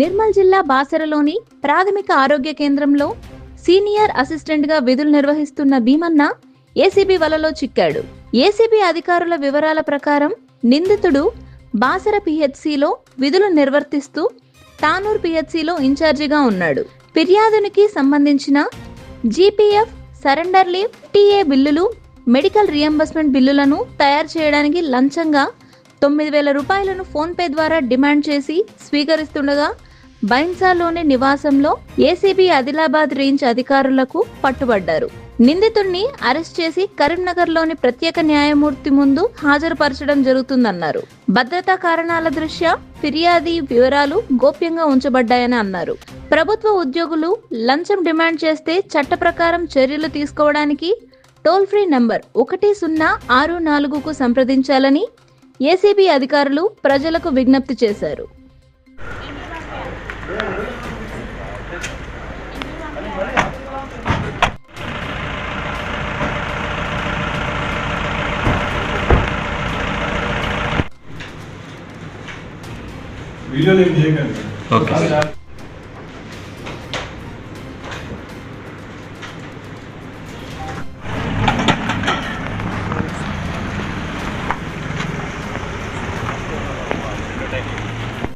నిర్మల్ జిల్లా బాసరలోని ప్రాథమిక ఆరోగ్య కేంద్రంలో సీనియర్ అసిస్టెంట్గా విధులు నిర్వహిస్తున్న భీమన్న ఏసీబీ వలలో చిక్కాడు. ఏసీబీ అధికారుల వివరాల ప్రకారం నిందితుడు బాసర పిహెచ్సిలో విధులు నిర్వర్తిస్తూ తానూర్ పిహెచ్సిలో ఇన్ఛార్జిగా ఉన్నాడు. ఫిర్యాదునికి సంబంధించిన జీపీఎఫ్ సరెండర్ లీవ్ టీఏ బిల్లులు మెడికల్ రియంబర్స్మెంట్ బిల్లులను తయారు చేయడానికి లంచంగా తొమ్మిది వేల రూపాయలను ఫోన్పే ద్వారా డిమాండ్ చేసి స్వీకరిస్తుండగా బైన్సాలోని నివాసంలో ఏసీబీ ఆదిలాబాద్ రేంజ్ అధికారులకు పట్టుబడ్డారు. నిందితుడిని అరెస్ట్ చేసి కరీంనగర్లోని ప్రత్యేక న్యాయమూర్తి ముందు హాజరుపరచడం జరుగుతుందన్నారు. భద్రతా కారణాల దృష్ట్యా ఫిర్యాది వివరాలు గోప్యంగా ఉంచబడ్డాయని అన్నారు. ప్రభుత్వ ఉద్యోగులు లంచం డిమాండ్ చేస్తే చట్ట ప్రకారం చర్యలు తీసుకోవడానికి టోల్ ఫ్రీ నంబర్ ఒకటి సున్నా ఆరు నాలుగుకు సంప్రదించాలని ఏసీబీ అధికారులు ప్రజలకు విజ్ఞప్తి చేశారు చేయకండి ఓకే.